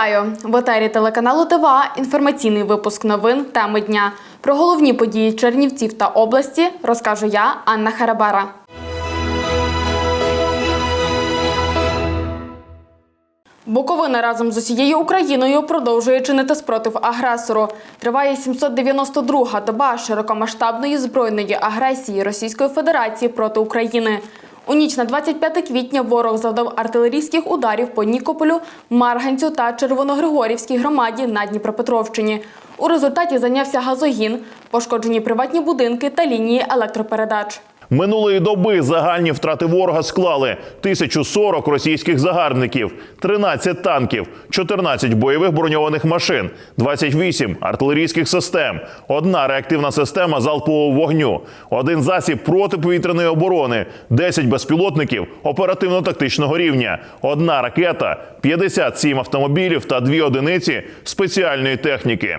Вітаю! В етері телеканалу ТВА інформаційний випуск новин теми дня. Про головні події Чернівців та області розкажу я, Анна Харабара. Буковина разом з усією Україною продовжує чинити спротив агресору. Триває 792-га доба широкомасштабної збройної агресії Російської Федерації проти України. У ніч на 25 квітня ворог завдав артилерійських ударів по Нікополю, Марганцю та Червоногригорівській громаді на Дніпропетровщині. У результаті зайнявся газогін, пошкоджені приватні будинки та лінії електропередач. Минулої доби загальні втрати ворога склали 1040 російських загарбників, 13 танків, 14 бойових броньованих машин, 28 артилерійських систем, одна реактивна система залпового вогню, один засіб протиповітряної оборони, 10 безпілотників оперативно-тактичного рівня, одна ракета, 57 автомобілів та дві одиниці спеціальної техніки.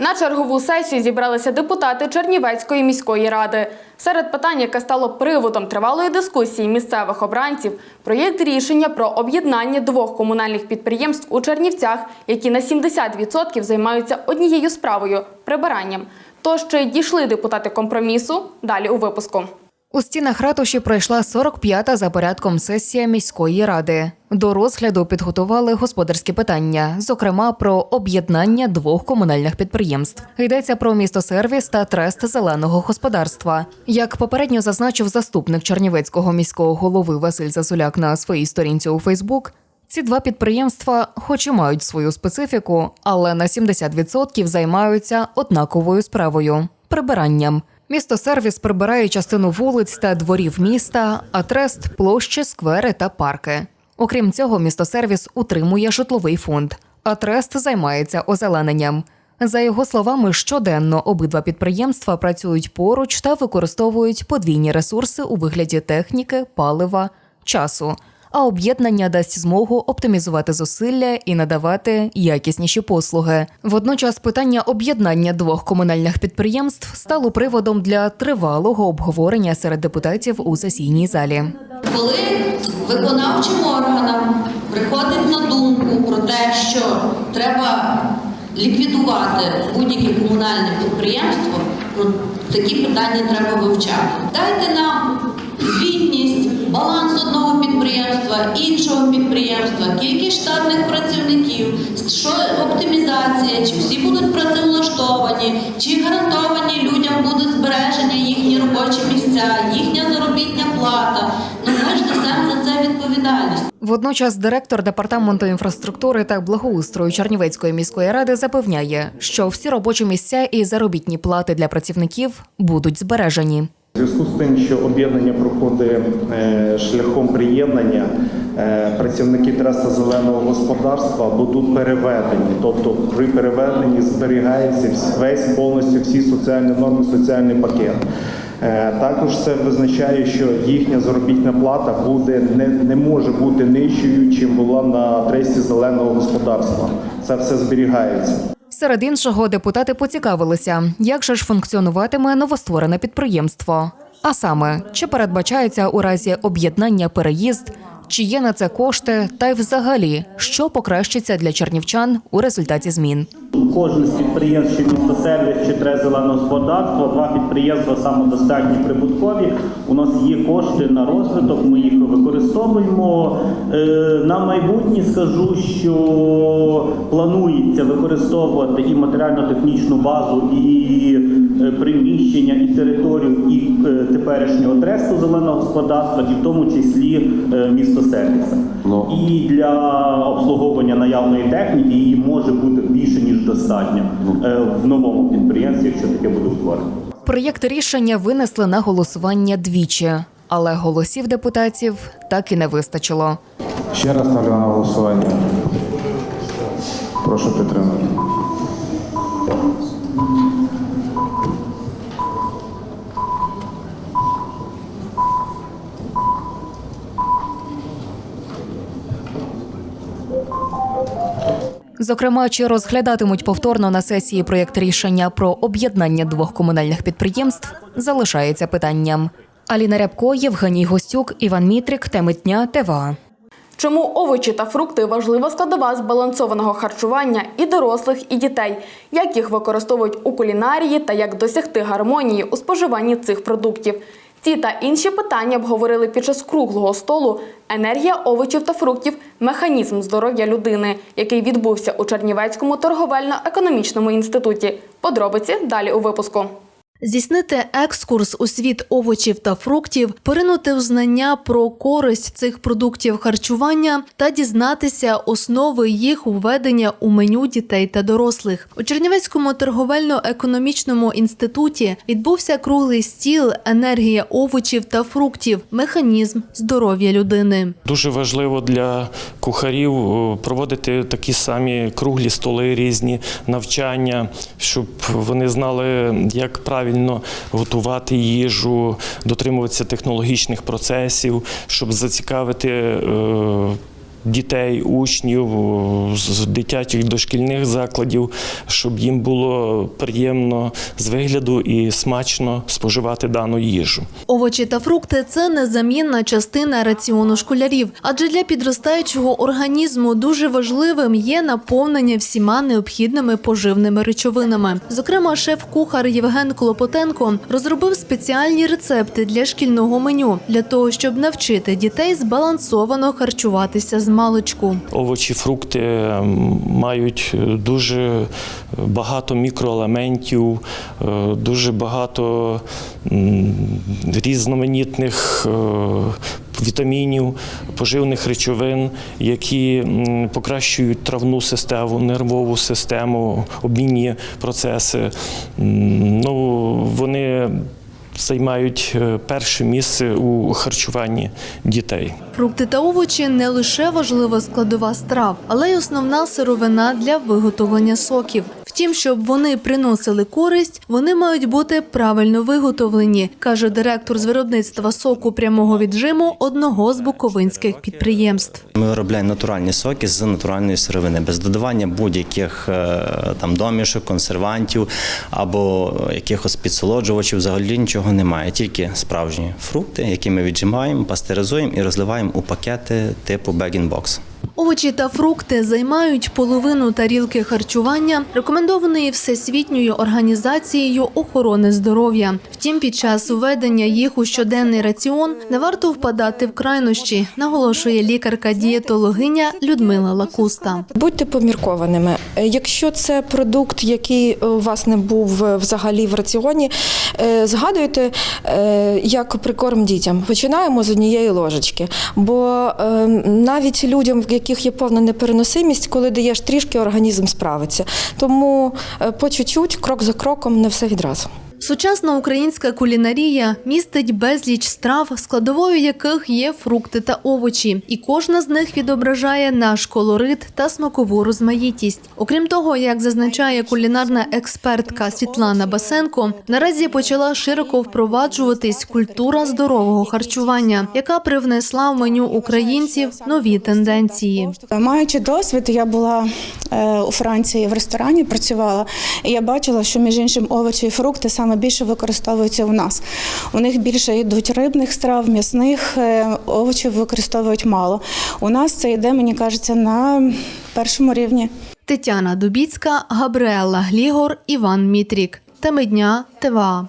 На чергову сесію зібралися депутати Чернівецької міської ради. Серед питань, яке стало приводом тривалої дискусії місцевих обранців, проєкт рішення про об'єднання двох комунальних підприємств у Чернівцях, які на 70% займаються однією справою прибиранням. Тож чи дійшли депутати компромісу? Далі у випуску. У стінах ратуші пройшла 45-та за порядком сесія міської ради. До розгляду підготували господарські питання, зокрема про об'єднання двох комунальних підприємств. Йдеться про містосервіс та трест зеленого господарства. Як попередньо зазначив заступник Чернівецького міського голови Василь Зазуляк на своїй сторінці у Фейсбук. Ці два підприємства, хоч і мають свою специфіку, але на 70% займаються однаковою справою прибиранням. Місто сервіс прибирає частину вулиць та дворів міста, а трест площі, сквери та парки. Окрім цього, місто сервіс утримує житловий фонд, а трест займається озелененням. За його словами, щоденно обидва підприємства працюють поруч та використовують подвійні ресурси у вигляді техніки, палива, часу. А об'єднання дасть змогу оптимізувати зусилля і надавати якісніші послуги. Водночас питання об'єднання двох комунальних підприємств стало приводом для тривалого обговорення серед депутатів у сесійній залі. Коли виконавчим органам приходить на думку про те, що треба ліквідувати будь-яке комунальне підприємство, ну, такі питання треба вивчати. Дайте нам звітність, баланс одного підприємства, іншого підприємства, кількість штатних працівників, що оптимізація, чи всі будуть працевлаштовані, чи гарантовані людям будуть збереження їхні робочі місця, їхня заробітня плата. Ну ми ж за це відповідальність. Водночас директор департаменту інфраструктури та благоустрою Чернівецької міської ради запевняє, що всі робочі місця і заробітні плати для працівників будуть збережені. Зв'язку з тим, що об'єднання проходить е, шляхом приєднання, е, працівники треста зеленого господарства будуть переведені. Тобто при переведенні зберігається весь повністю всі соціальні норми, соціальний пакет. Е, Також це визначає, що їхня заробітна плата буде не, не може бути нижчою, чим була на тресті зеленого господарства. Це все зберігається. Серед іншого, депутати поцікавилися, як же ж функціонуватиме новостворене підприємство. А саме, чи передбачається у разі об'єднання переїзд, чи є на це кошти, та й взагалі, що покращиться для чернівчан у результаті змін. Кожне з підприємств, чи містосервіс, чи тре зелене господарство, два підприємства самодостатні прибуткові. У нас є кошти на розвиток, ми їх використовуємо. Е, На майбутнє скажу, що планується використовувати і матеріально-технічну базу, і приміщення, і територію, і е, теперішнього тресту зеленого господарства, і в тому числі е, містосервіса. І для обслуговування наявної техніки її може бути більше ніж достатньо е, в новому підприємстві, якщо таке буде створено. Проєкт рішення винесли на голосування двічі, але голосів депутатів так і не вистачило. Ще раз ставлю на голосування. Прошу підтримати. Зокрема, чи розглядатимуть повторно на сесії проєкт рішення про об'єднання двох комунальних підприємств, залишається питанням. Аліна Рябко, Євгеній Гостюк, Іван Мітрик, теми дня ТВА. Чому овочі та фрукти важлива складова збалансованого харчування і дорослих, і дітей, як їх використовують у кулінарії та як досягти гармонії у споживанні цих продуктів. Ці та інші питання обговорили під час круглого столу енергія овочів та фруктів, механізм здоров'я людини, який відбувся у Чернівецькому торговельно-економічному інституті. Подробиці далі у випуску. Здійснити екскурс у світ овочів та фруктів, поринути в знання про користь цих продуктів харчування та дізнатися основи їх введення у меню дітей та дорослих. У Чернівецькому торговельно-економічному інституті відбувся круглий стіл енергія овочів та фруктів, механізм здоров'я людини. Дуже важливо для кухарів е, проводити такі самі круглі столи, різні навчання, щоб вони знали, як правильно готувати їжу, дотримуватися технологічних процесів, щоб зацікавити. Дітей, учнів з дитячих дошкільних закладів, щоб їм було приємно з вигляду і смачно споживати дану їжу. Овочі та фрукти це незамінна частина раціону школярів, адже для підростаючого організму дуже важливим є наповнення всіма необхідними поживними речовинами. Зокрема, шеф-кухар Євген Клопотенко розробив спеціальні рецепти для шкільного меню для того, щоб навчити дітей збалансовано харчуватися з. Овочі, фрукти мають е, дуже багато мікроелементів, е, дуже багато різноманітних е, вітамінів, поживних речовин, які покращують травну систему, нервову систему, обмінні процеси. Ну, вони займають е, перше місце у харчуванні дітей. Фрукти та овочі не лише важлива складова страв, але й основна сировина для виготовлення соків. Втім, щоб вони приносили користь, вони мають бути правильно виготовлені, каже директор з виробництва соку прямого віджиму одного з буковинських підприємств. Ми виробляємо натуральні соки з натуральної сировини, без додавання будь-яких е, там домішок, консервантів або якихось підсолоджувачів. Взагалі нічого немає. Тільки справжні фрукти, які ми віджимаємо, пастеризуємо і розливаємо у пакети типу bag-in-box. Овочі та фрукти займають половину тарілки харчування, рекомендованої Всесвітньою організацією охорони здоров'я. Втім, під час введення їх у щоденний раціон не варто впадати в крайнощі, наголошує лікарка-дієтологиня Людмила Лакуста. Будьте поміркованими. Якщо це продукт, який е, у вас не був е, взагалі в раціоні, е, згадуйте, як прикорм дітям. Починаємо з однієї ложечки. Бо навіть людям, в яких є повна непереносимість, коли даєш трішки, організм справиться. Тому е, по чуть-чуть, крок за кроком, не все відразу. Сучасна українська кулінарія містить безліч страв, складовою яких є фрукти та овочі, і кожна з них відображає наш колорит та смакову розмаїтість. Окрім того, як зазначає кулінарна експертка Світлана Басенко, наразі почала широко впроваджуватись культура здорового харчування, яка привнесла в меню українців нові тенденції. Маючи досвід, я була е, у Франції в ресторані, працювала, і я бачила, що між іншим овочі і фрукти саме більше використовуються у нас. У них більше йдуть рибних страв, м'ясних е, овочів використовують мало. У нас це йде, мені кажеться, на першому рівні. Тетяна Дубіцька, Габриела Глігор, Іван Мітрік. Теми дня ТВА.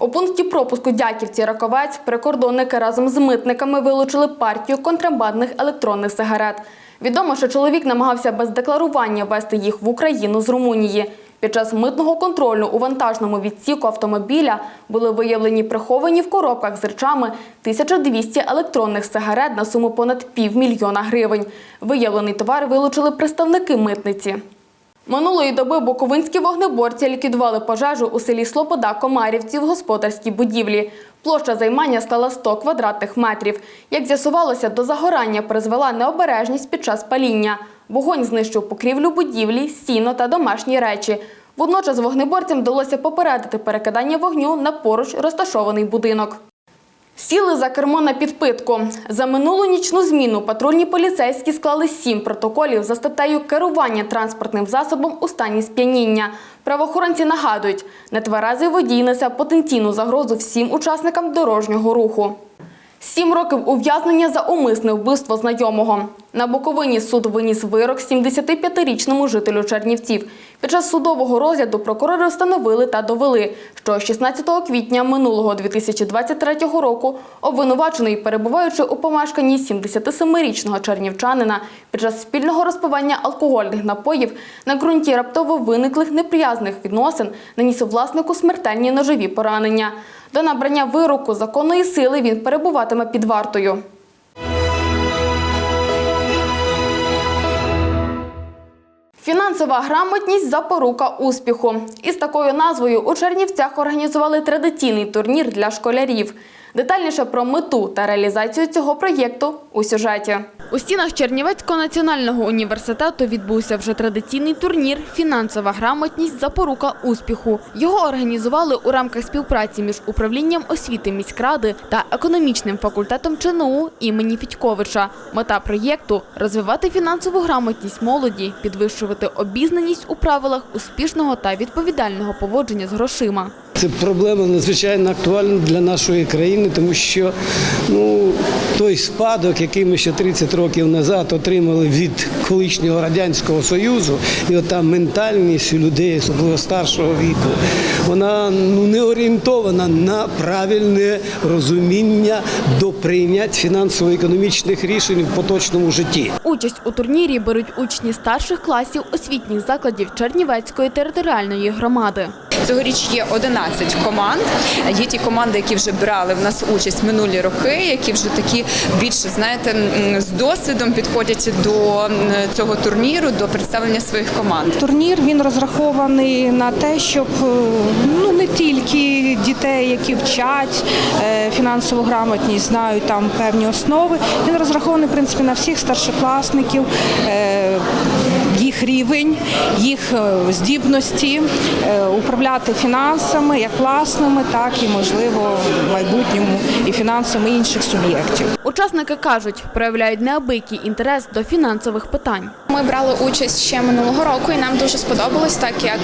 У пункті пропуску Дяківці Раковець прикордонники разом з митниками вилучили партію контрабандних електронних сигарет. Відомо, що чоловік намагався без декларування вести їх в Україну з Румунії. Під час митного контролю у вантажному відсіку автомобіля були виявлені приховані в коробках з речами 1200 електронних сигарет на суму понад півмільйона гривень. Виявлений товар вилучили представники митниці. Минулої доби буковинські вогнеборці ліквідували пожежу у селі Слобода Комарівці в господарській будівлі. Площа займання стала 100 квадратних метрів. Як з'ясувалося, до загорання призвела необережність під час паління. Вогонь знищив покрівлю будівлі, сіно та домашні речі. Водночас вогнеборцям вдалося попередити перекидання вогню на поруч розташований будинок. Сіли за кермо на підпитку. За минулу нічну зміну патрульні поліцейські склали сім протоколів за статтею керування транспортним засобом у стані сп'яніння. Правоохоронці нагадують, нетверезий водій несе потенційну загрозу всім учасникам дорожнього руху. Сім років ув'язнення за умисне вбивство знайомого. На Буковині суд виніс вирок 75-річному жителю Чернівців. Під час судового розгляду прокурори встановили та довели, що 16 квітня минулого 2023 року обвинувачений, перебуваючи у помешканні 77-річного чернівчанина під час спільного розпивання алкогольних напоїв на ґрунті раптово виниклих неприязних відносин, наніс власнику смертельні ножові поранення. До набрання вироку законної сили він перебуватиме під вартою. Фінансова грамотність запорука успіху. Із такою назвою у Чернівцях організували традиційний турнір для школярів. Детальніше про мету та реалізацію цього проєкту у сюжеті. У стінах Чернівецького національного університету відбувся вже традиційний турнір Фінансова грамотність запорука успіху. Його організували у рамках співпраці між управлінням освіти міськради та економічним факультетом ЧНУ імені Фідьковича. Мета проєкту розвивати фінансову грамотність молоді, підвищувати обізнаність у правилах успішного та відповідального поводження з грошима. Це проблема надзвичайно актуальна для нашої країни, тому що ну, той спадок, який ми ще 30 років назад отримали від колишнього Радянського Союзу, і ота ментальність у людей, особливо старшого віку, вона ну, не орієнтована на правильне розуміння до прийнять фінансово-економічних рішень в поточному житті. Участь у турнірі беруть учні старших класів освітніх закладів Чернівецької територіальної громади. Цьогоріч є 11 команд. Є ті команди, які вже брали в нас участь минулі роки, які вже такі більше знаєте з досвідом підходять до цього турніру, до представлення своїх команд. Турнір він розрахований на те, щоб е, ну не тільки дітей, які вчать е, фінансову грамотність, знають там певні основи. Він розрахований в принципі на всіх старшокласників. Їх рівень, їх здібності е, управляти фінансами, як власними, так і можливо в майбутньому і фінансами інших суб'єктів. Учасники кажуть, проявляють неабиякий інтерес до фінансових питань. Ми брали участь ще минулого року, і нам дуже сподобалось, так як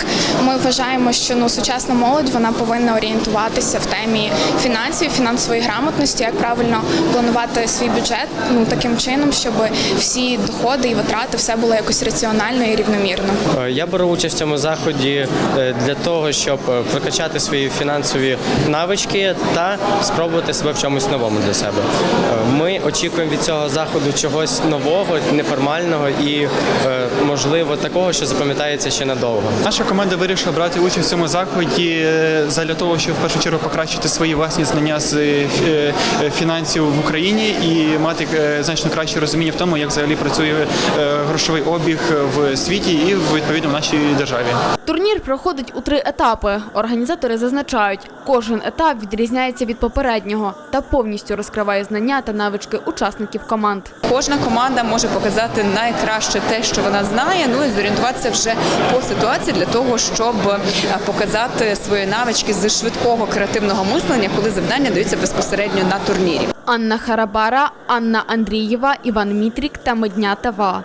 ми вважаємо, що ну сучасна молодь вона повинна орієнтуватися в темі фінансів, фінансової грамотності, як правильно планувати свій бюджет ну таким чином, щоб всі доходи і витрати все було якось раціонально і рівномірно. Е, Я беру участь в цьому заході е, для того, щоб е, прокачати свої фінансові навички та спробувати себе в чомусь новому для себе. Ми очікуємо від цього заходу чогось нового, неформального і, можливо, такого, що запам'ятається ще надовго. Наша команда вирішила брати участь в цьому заході задля того, щоб в першу чергу покращити свої власні знання з фінансів в Україні і мати значно краще розуміння в тому, як взагалі працює грошовий обіг в світі і відповідно в нашій державі. Турнір проходить у три етапи. Організатори зазначають, кожен етап відрізняється від попереднього та повністю розкриває знання та навички учасників команд. Кожна команда може показати найкраще те, що вона знає, ну і зорієнтуватися вже по ситуації для того, щоб е, показати свої навички з швидкого креативного мислення, коли завдання даються безпосередньо на турнірі. Анна Харабара, Анна Андрієва, Іван Мітрік та Медня ТВА.